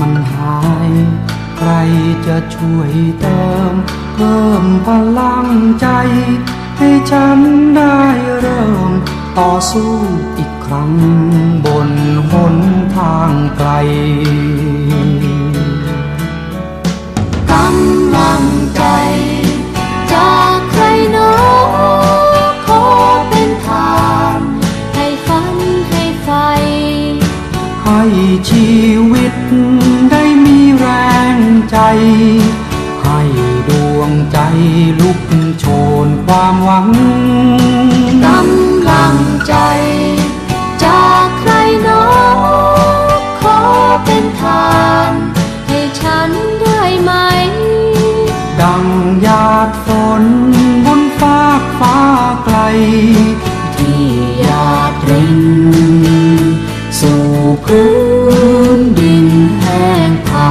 มันหาย ใครจะช่วยเติม เพิ่มพลังใจ ให้ฉันได้เริ่ม ต่อสู้อีกครั้ง บนหนทางไกลกำลังใจจากใครหนอขอเป็นทานให้ฝันให้ไฟให้ชี ใจให้ดวงใจลุกโชนความหวังกำลังใจ จากใครหนอขอเป็นทาน ให้ฉันได้ไหม ดังหยาดฝนบนฟากฟ้าไกล ที่หยาดรินสู่พื้นดินแห้งผา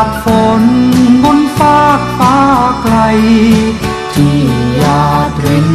ากฝนบนฟากฟ้าไกล ที่ยาดริน